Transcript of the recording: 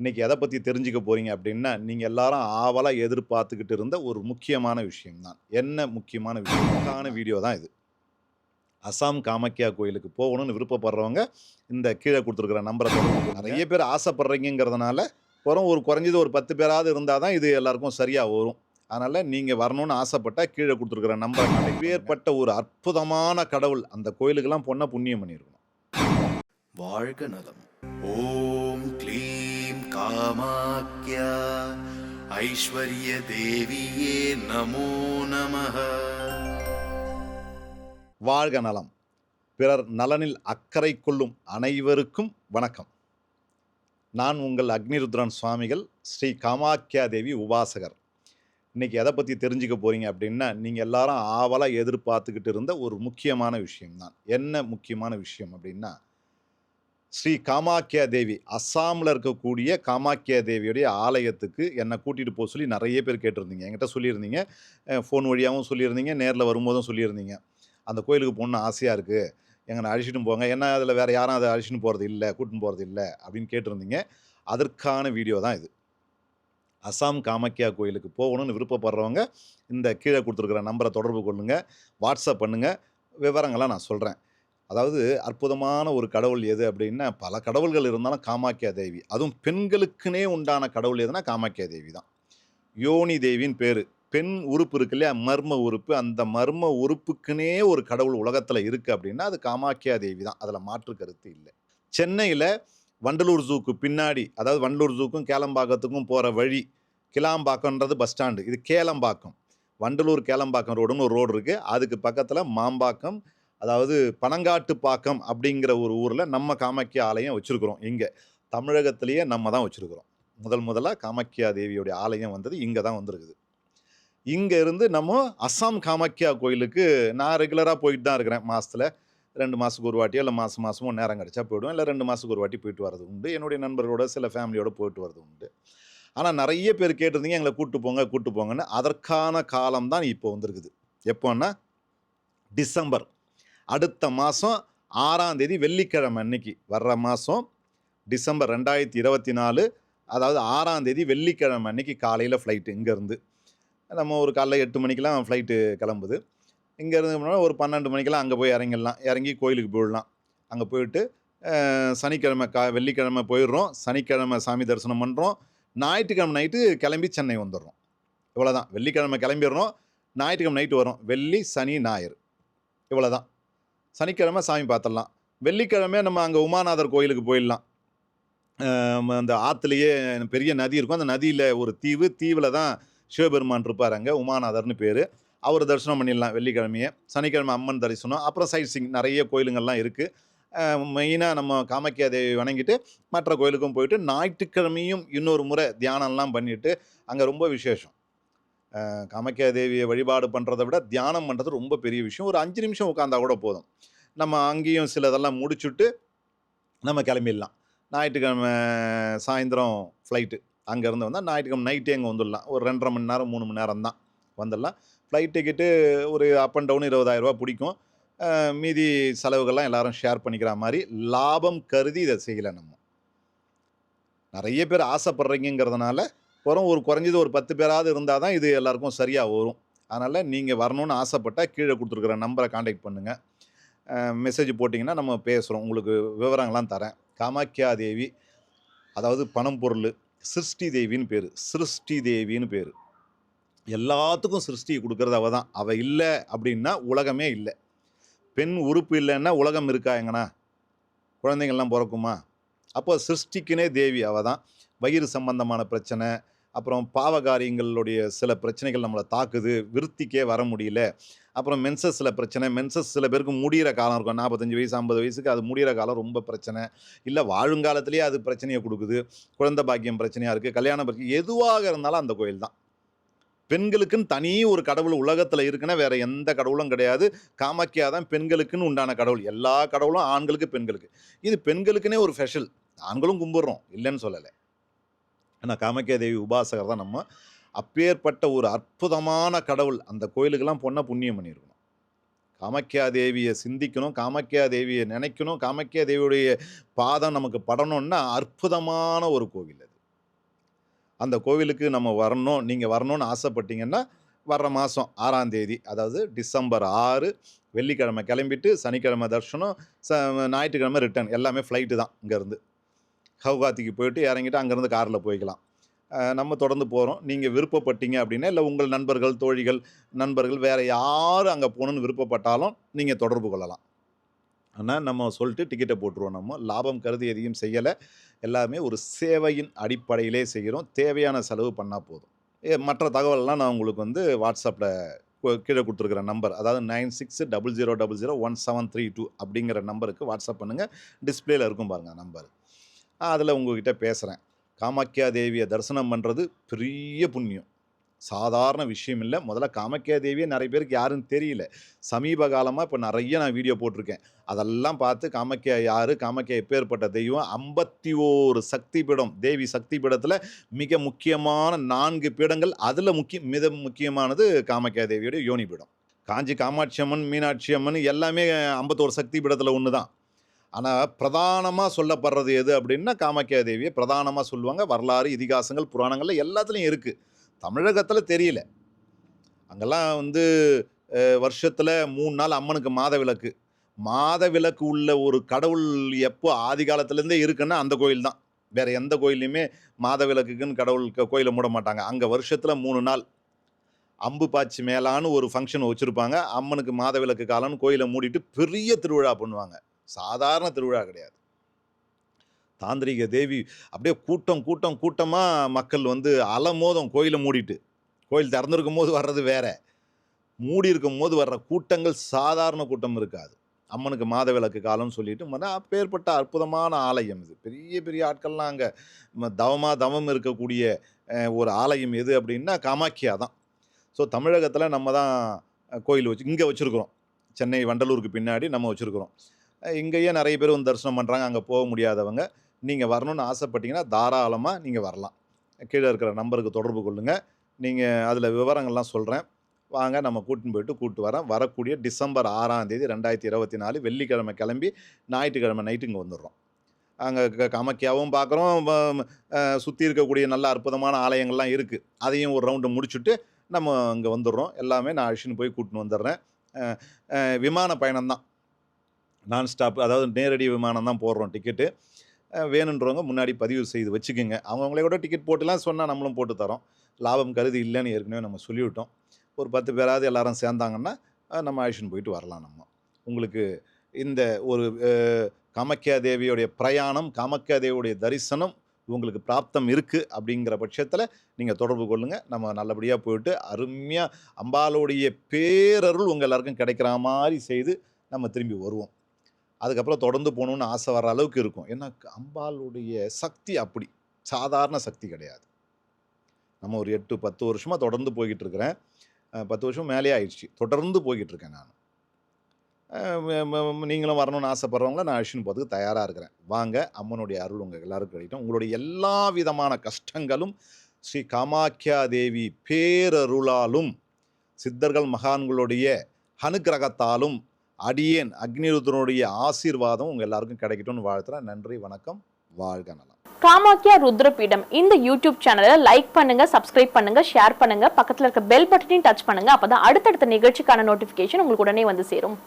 இன்றைக்கி எதை பற்றி தெரிஞ்சுக்க போகிறீங்க அப்படின்னா நீங்கள் எல்லாரும் ஆவலாக எதிர்பார்த்துக்கிட்டு இருந்த ஒரு முக்கியமான விஷயம் தான் என்ன முக்கியமான விஷயமான வீடியோ தான் இது. அசாம் காமாக்கியா கோயிலுக்கு போகணும்னு விருப்பப்படுறவங்க இந்த கீழே கொடுத்துருக்குற நம்பரை நிறைய பேர் ஆசைப்படுறீங்கிறதுனால வரும் ஒரு குறைஞ்சது ஒரு பத்து பேராவது இருந்தால் தான் இது எல்லாருக்கும் சரியாக வரும். அதனால் நீங்கள் வரணும்னு ஆசைப்பட்டால் கீழே கொடுத்துருக்குற நம்பரை பேர்பட்ட ஒரு அற்புதமான கடவுள் அந்த கோயிலுக்கெல்லாம் பொண்ணை புண்ணியம் பண்ணியிருக்கணும். வாழ்க நலம். ஓம் க்ளீ காமாக்கியா ஐஸ்வர்ய தேவியே நமோ நம வாழ்க நலம். பிறர் நலனில் அக்கறை கொள்ளும் அனைவருக்கும் வணக்கம். நான் உங்கள் அக்னிருத்ரன் சுவாமிகள் ஸ்ரீ காமாக்கியா தேவி உபாசகர். இன்றைக்கி எதை பற்றி தெரிஞ்சுக்க போகிறீங்க அப்படின்னா நீங்கள் எல்லாரும் ஆவலாக எதிர்பார்த்துக்கிட்டு இருந்த ஒரு முக்கியமான விஷயம்தான். என்ன முக்கியமான விஷயம் அப்படின்னா ஸ்ரீ காமாக்கியா தேவி அஸ்ஸாமில் இருக்கக்கூடிய காமாக்கியா தேவியுடைய ஆலயத்துக்கு என்னை கூட்டிகிட்டு போக சொல்லி நிறைய பேர் கேட்டிருந்தீங்க. என்கிட்ட சொல்லியிருந்தீங்க. ஃபோன் வழியாகவும் சொல்லியிருந்தீங்க. நேரில் வரும்போதும் சொல்லியிருந்தீங்க. அந்த கோயிலுக்கு போகணுன்னு ஆசையாக இருக்குது எங்களை அழிச்சிட்டு போங்க. ஏன்னா அதில் வேறு யாரும் அதை அழிச்சிட்டு போகிறது இல்லை கூட்டின்னு போகிறது இல்லை அப்படின்னு கேட்டிருந்தீங்க. அதற்கான வீடியோ தான் இது. அஸ்ஸாம் காமாக்கியா கோயிலுக்கு போகணும்னு விருப்பப்படுறவங்க இந்த கீழே கொடுத்துருக்குற நம்பரை தொடர்பு கொள்ளுங்கள் வாட்ஸ்அப் பண்ணுங்கள் விவரங்கள்லாம் நான் சொல்கிறேன் அதாவது அற்புதமான ஒரு கடவுள் எது அப்படின்னா பல கடவுள்கள் இருந்தாலும் காமாக்கியா தேவி. அதுவும் பெண்களுக்குனே உண்டான கடவுள் எதுனா காமாக்கியா தேவி தான். யோனி தேவின்னு பேர். பெண் உறுப்பு இருக்கு இல்லையா? மர்ம உறுப்பு. அந்த மர்ம உறுப்புக்குனே ஒரு கடவுள் உலகத்தில் இருக்குது அப்படின்னா அது காமாக்கியா தேவி தான். அதில் மாற்று கருத்து இல்லை. சென்னையில் வண்டலூர் ஜூக்கு பின்னாடி அதாவது வண்டலூர் ஜூக்கும் கேளம்பாக்கத்துக்கும் போகிற வழி கிளாம்பாக்கம்ன்றது பஸ் ஸ்டாண்டு இது கேளம்பாக்கம். வண்டலூர் கேளம்பாக்கம் ரோடுன்னு ஒரு ரோடு இருக்குது அதுக்கு பக்கத்தில் மாம்பாக்கம் அதாவது பனங்காட்டுப்பாக்கம் அப்படிங்கிற ஒரு ஊரில் நம்ம காமாக்கியா ஆலயம் வச்சுருக்குறோம். இங்கே தமிழகத்திலேயே நம்ம தான் வச்சுருக்குறோம். முதல் முதலாக காமாக்கியா தேவியோடைய ஆலயம் வந்தது இங்கே தான் வந்திருக்குது. இங்கே இருந்து நம்ம அஸ்ஸாம் காமாக்கியா கோயிலுக்கு நான் ரெகுலராக போயிட்டு தான் இருக்கிறேன். மாதத்தில் ரெண்டு மாதத்துக்கு ஒரு வாட்டியோ இல்லை மாதம் மாதமோ நேரம் கிடச்சா போயிடுவேன். இல்லை ரெண்டு மாதத்துக்கு ஒரு வாட்டி போயிட்டு வரது உண்டு. என்னுடைய நண்பர்களோட சில ஃபேமிலியோட போயிட்டு வரது உண்டு. ஆனால் நிறைய பேர் கேட்டிருந்தீங்க எங்களை கூட்டு போங்க கூட்டு போங்கன்னு. அதற்கான காலம் தான் இப்போ வந்திருக்குது. எப்போன்னா டிசம்பர். அடுத்த மாதம் ஆறாம் தேதி வெள்ளிக்கிழமை அன்னைக்கு. வர்ற மாதம் டிசம்பர் ரெண்டாயிரத்தி இருபத்தி நாலு அதாவது ஆறாம் தேதி வெள்ளிக்கிழமை அன்னைக்கு காலையில் ஃப்ளைட்டு இங்கேருந்து. நம்ம ஒரு காலைல எட்டு மணிக்கெலாம் ஃப்ளைட்டு கிளம்புது. இங்கேருந்து ஒரு பன்னெண்டு மணிக்கெலாம் அங்கே போய் இறங்கிடலாம். இறங்கி கோயிலுக்கு போயிடலாம். அங்கே போயிட்டு சனிக்கிழமை கா வெள்ளிக்கிழமை போயிடுறோம். சனிக்கிழமை சாமி தரிசனம் பண்ணுறோம் ஞாயிற்றுக்கிழமை நைட்டு கிளம்பி சென்னை வந்துடுறோம். இவ்வளோதான் வெள்ளிக்கிழமை கிளம்பிடுறோம். ஞாயிற்றுக்கிழமை நைட்டு வரும். வெள்ளி சனி ஞாயிறு. இவ்வளோதான் சனிக்கிழமை சாமி பார்த்துடலாம். வெள்ளிக்கிழமை நம்ம அங்கே உமாநாதர் கோயிலுக்கு போயிடலாம். அந்த ஆற்றுலையே பெரிய நதி இருக்கும். அந்த நதியில் ஒரு தீவு தீவில் தான் சிவபெருமான் இருப்பார் அங்கே உமாநாதர்னு பேர். அவர் தரிசனம் பண்ணிடலாம் வெள்ளிக்கிழமையே. சனிக்கிழமை அம்மன் தரிசனம். அப்புறம் சைட் சிங் நிறைய கோயிலுங்கள்லாம் இருக்குது மெயினாக நம்ம காமாக்கியா தேவி வணங்கிட்டு மற்ற கோயிலுக்கும் போயிட்டு ஞாயிற்றுக்கிழமையும் இன்னொரு முறை தியானம்லாம் பண்ணிவிட்டு அங்கே ரொம்ப விசேஷம். காமாக்கியா தேவியை வழிபாடு பண்ணுறதை விட தியானம் பண்ணுறது ரொம்ப பெரிய விஷயம். ஒரு அஞ்சு நிமிஷம் உட்காந்தா கூட போதும். நம்ம அங்கேயும் சிலதெல்லாம் முடிச்சுட்டு நம்ம கிளம்பிடலாம். ஞாயிற்றுக்கிழமை சாயந்தரம் ஃப்ளைட்டு அங்கேருந்து வந்தால் ஞாயிற்றுக்கிழமை நைட்டே அங்கே வந்துடலாம். ஒரு ரெண்டரை மணி நேரம் மூணு மணி நேரம் தான் வந்துடலாம். ஃப்ளைட் டிக்கெட்டு ஒரு அப் அண்ட் டவுன் இருபதாயிரரூபா பிடிக்கும். மீதி செலவுகள்லாம் எல்லாரும் ஷேர் பண்ணிக்கிற மாதிரி லாபம் கருதி இதை செய்யலை நம்ம. நிறைய பேர் ஆசைப்படுறீங்கிறதுனால வரும். ஒரு குறைஞ்சது ஒரு பத்து பேராவது இருந்தால் தான் இது எல்லாருக்கும் சரியாக வரும். அதனால் நீங்கள் வரணும்னு ஆசைப்பட்டால் கீழே கொடுத்துருக்குற நம்பரை காண்டாக்ட் பண்ணுங்கள் மெசேஜ் போட்டிங்கன்னா நம்ம பேசுகிறோம் உங்களுக்கு விவரங்கள்லாம் தரேன். காமாக்கியா தேவி அதாவது பணம் பொருள் சிருஷ்டி தேவின்னு பேர். சிருஷ்டி தேவின்னு பேர். எல்லாத்துக்கும் சிருஷ்டி கொடுக்குறது அவள் தான். அவள் இல்லை அப்படின்னா உலகமே இல்லை. பெண் உறுப்பு இல்லைன்னா உலகம் இருக்கா எங்கண்ணா? குழந்தைங்கள்லாம் பிறக்குமா? அப்போ சிருஷ்டிக்குனே தேவி அவள் தான். வயிறு சம்பந்தமான பிரச்சனை அப்புறம் பாவகாரியங்களுடைய சில பிரச்சனைகள் நம்மளை தாக்குது விருத்திக்கே வர முடியல. அப்புறம் மென்சஸில் பிரச்சனை மென்சஸ் சில பேருக்கு முடிகிற காலம் இருக்கும். நாற்பத்தஞ்சு வயசு ஐம்பது வயசுக்கு அது முடிகிற காலம் ரொம்ப பிரச்சனை. இல்லை வாழுங்காலத்திலேயே அது பிரச்சனையை கொடுக்குது. குழந்த பாக்கியம் பிரச்சனையாக இருக்குது கல்யாணம் பிரச்சனை எதுவாக இருந்தாலும் அந்த கோயில் தான். பெண்களுக்குன்னு தனி ஒரு கடவுள் உலகத்தில் இருக்குன்னா வேறு எந்த கடவுளும் கிடையாது. காமாக்கியா தான் பெண்களுக்குன்னு உண்டான கடவுள். எல்லா கடவுளும் ஆண்களுக்கு பெண்களுக்கு. இது பெண்களுக்குன்னே ஒரு ஸ்பெஷல். ஆண்களும் கும்பிட்றோம். இல்லைன்னு சொல்லலை. ஏன்னா காமாக்கியா தேவி உபாசகர் தான் நம்ம. அப்பேற்பட்ட ஒரு அற்புதமான கடவுள். அந்த கோயிலுக்கெல்லாம் போனால் புண்ணியம் பண்ணியிருக்கணும். காமாக்கியா தேவியை சிந்திக்கணும் காமாக்கியா தேவியை நினைக்கணும் காமாக்கியா தேவியுடைய பாதம் நமக்கு படணும்னா அற்புதமான ஒரு கோவில் அது. அந்த கோவிலுக்கு நம்ம வரணும் நீங்கள் வரணும்னு ஆசைப்பட்டீங்கன்னா வர்ற மாதம் ஆறாம் தேதி அதாவது டிசம்பர் ஆறு வெள்ளிக்கிழமை கிளம்பிட்டு சனிக்கிழமை தர்ஷனம் ச ஞாயிற்றுக்கிழமை ரிட்டர்ன் எல்லாமே ஃப்ளைட்டு தான் இங்கேருந்து. கவுகாத்திக்கு போயிட்டு இறங்கிட்டு அங்கேருந்து காரில் போய்க்கலாம். நம்ம தொடர்ந்து போகிறோம் நீங்கள் விருப்பப்பட்டீங்க அப்படின்னா இல்லை உங்கள் நண்பர்கள் தோழிகள் நண்பர்கள் வேறு யார் அங்கே போகணுன்னு விருப்பப்பட்டாலும் நீங்கள் தொடர்பு கொள்ளலாம். ஆனால் நம்ம சொல்லிட்டு டிக்கெட்டை போட்டுருவோம் நம்ம. லாபம் கருதி எதையும் செய்யலை. எல்லாமே ஒரு சேவையின் அடிப்படையிலே செய்கிறோம். தேவையான செலவு பண்ணால் போதும். ஏ, மற்ற தகவல்லாம் நான் உங்களுக்கு வந்து வாட்ஸ்அப்பில் கீழே கொடுத்துருக்குற நம்பர். அதாவது nine six double zero double zero one seven three two அப்படிங்கிற நம்பருக்கு வாட்ஸ்அப் பண்ணுங்கள் டிஸ்பிளேயில் இருக்கும் பாருங்கள் நம்பர். அதில் உங்ககிட்ட பேசுகிறேன் காமாக்கியா தேவியை தரிசனம் பண்ணுறது பெரிய புண்ணியம். சாதாரண விஷயம் இல்லை. முதல்ல காமாக்கியா தேவியை நிறைய பேருக்கு யாருன்னு தெரியல. சமீப காலமாக இப்போ நிறைய நான் வீடியோ போட்டிருக்கேன். அதெல்லாம் பார்த்து காமாக்கியா யார்? காமாக்கியா எப்பேற்பட்ட தெய்வம்? ஐம்பத்தி ஓரு சக்தி பீடம் தேவி சக்தி பீடத்தில் மிக முக்கியமான நான்கு பீடங்கள். அதில் முக்கிய மிக முக்கியமானது காமாக்கியா தேவியோடைய யோனி பீடம் காஞ்சி காமாட்சி அம்மன் மீனாட்சி அம்மன் எல்லாமே ஐம்பத்தோரு சக்தி பீடத்தில் ஒன்று தான் ஆனால் பிரதானமாக சொல்லப்படுறது எது அப்படின்னா காமாக்கியா தேவியை பிரதானமாக சொல்லுவாங்க. வரலாறு இதிகாசங்கள் புராணங்கள் எல்லாத்துலேயும் இருக்குது தமிழகத்தில் தெரியல. அங்கெல்லாம் வந்து வருஷத்தில் மூணு நாள் அம்மனுக்கு மாத விளக்கு. மாத விளக்கு உள்ள ஒரு கடவுள் எப்போ ஆதி காலத்துலேருந்தே இருக்குன்னா அந்த கோயில் தான். வேற எந்த கோயிலையுமே மாத விளக்குக்குன்னு கடவுள் கோயிலை மூட மாட்டாங்க. அங்கே வருஷத்தில் மூணு நாள். அம்பு பாய்ச்சி மேலான்னு ஒரு ஃபங்க்ஷன் வச்சுருப்பாங்க. அம்மனுக்கு மாத விளக்கு காலம்னு கோயிலை மூடிட்டு பெரிய திருவிழா பண்ணுவாங்க. சாதாரண திருவிழா கிடையாது. தாந்திரிக தேவி அப்படியே கூட்டம் கூட்டம் கூட்டமாக மக்கள் வந்து அலமோதம் கோயிலை மூடிட்டு கோயில் திறந்திருக்கும் போது வர்றது வேற. மூடி இருக்கும் போது வர்ற கூட்டங்கள் சாதாரண கூட்டம் இருக்காது. அம்மனுக்கு மாத விளக்கு காலம்னு சொல்லிட்டு மன அப்பேற்பட்ட அற்புதமான ஆலயம் இது. பெரிய பெரிய ஆட்கள்லாம் அங்கே தவமாக தவம் இருக்கக்கூடிய ஒரு ஆலயம் எது அப்படின்னா காமாக்கியா தான். ஸோ தமிழகத்தில் நம்ம தான் கோயில் வச்சு இங்கே வச்சுருக்குறோம். சென்னை வண்டலூருக்கு பின்னாடி நம்ம வச்சுருக்குறோம். இங்கேயே நிறைய பேர் வந்து தரிசனம் பண்ணுறாங்க அங்கே போக முடியாதவங்க. நீங்கள் வரணும்னு ஆசைப்பட்டீங்கன்னா தாராளமாக நீங்கள் வரலாம். கீழே இருக்கிற நம்பருக்கு தொடர்பு கொள்ளுங்கள் நீங்கள் அதில் விவரங்கள்லாம் சொல்கிறேன் வாங்க நம்ம கூட்டின்னு போயிட்டு கூட்டு வரேன் வரக்கூடிய டிசம்பர் ஆறாம் தேதி ரெண்டாயிரத்தி இருபத்தி நாலு வெள்ளிக்கிழமை கிளம்பி ஞாயிற்றுக்கிழமை நைட்டு இங்கே வந்துடுறோம். அங்கே கமக்கியாவும் பார்க்குறோம் சுற்றி இருக்கக்கூடிய நல்ல அற்புதமான ஆலயங்கள்லாம் இருக்குது அதையும் ஒரு ரவுண்டு முடிச்சுட்டு நம்ம இங்கே வந்துடுறோம். எல்லாமே நான் அழிச்சின்னு போய் கூட்டின்னு வந்துடுறேன். விமான பயணம் தான் நான் ஸ்டாப் அதாவது நேரடி விமானம் தான் போடுறோம் டிக்கெட்டு வேணுன்றவங்க முன்னாடி பதிவு செய்து வச்சுக்கோங்க. அவங்கவுங்களே கூட டிக்கெட் போட்டுலாம் சொன்னால் நம்மளும் போட்டு தரோம். லாபம் கருதி இல்லைன்னு ஏற்கனவே நம்ம சொல்லிவிட்டோம். ஒரு பத்து பேராவது எல்லாரும் சேர்ந்தாங்கன்னா நம்ம அழிச்சுன்னு போயிட்டு வரலாம் நம்ம. உங்களுக்கு இந்த ஒரு கமக்கியா தேவியோடைய பிரயாணம் கமக்கியா தேவியுடைய தரிசனம் உங்களுக்கு பிராப்தம் இருக்குது அப்படிங்கிற பட்சத்தில் நீங்கள் தொடர்பு கொள்ளுங்கள் நம்ம நல்லபடியாக போயிட்டு அருமையாக அம்பாளுடைய பேரருள் உங்கள் எல்லாருக்கும் கிடைக்கிற மாதிரி செய்து நம்ம திரும்பி வருவோம். அதுக்கப்புறம் தொடர்ந்து போகணுன்னு ஆசை வர அளவுக்கு இருக்கும். ஏன்னா அம்பாளுடைய சக்தி அப்படி. சாதாரண சக்தி கிடையாது. நம்ம ஒரு எட்டு பத்து வருஷமாக தொடர்ந்து போய்கிட்டு இருக்கிறேன். பத்து வருஷம் மேலே ஆயிடுச்சு. தொடர்ந்து போய்கிட்டு இருக்கேன் நான். நீங்களும் வரணும்னு ஆசைப்படுறவங்கள நான் அழிச்சுன்னு போகிறதுக்கு தயாராக இருக்கிறேன். வாங்க அம்மனுடைய அருள் உங்கள் எல்லாருக்கும் கிடைக்கும் உங்களுடைய எல்லா விதமான கஷ்டங்களும் ஸ்ரீ காமாக்கியா தேவி பேரருளாலும் சித்தர்கள் மகான்களுடைய அனுக்கிரகத்தாலும் அடியேன். அக்னிருத்தனுடைய ஆசீர்வாதம் உங்கள் எல்லாருக்கும் கிடைக்கட்டும்னு வாழ்த்துறேன். நன்றி வணக்கம். வாழ்க நலம். காமாக்கியா ருத்ரபீடம். இந்த யூடியூப் சேனலை லைக் பண்ணுங்க சப்ஸ்கிரைப் பண்ணுங்க ஷேர் பண்ணுங்க பக்கத்துல இருக்க பெல் பட்டனையும் டச் பண்ணுங்க அப்பதான் அடுத்தடுத்த நிகழ்ச்சிக்கான நோட்டிபிகேஷன் உங்களுக்கு உடனே வந்து சேரும்.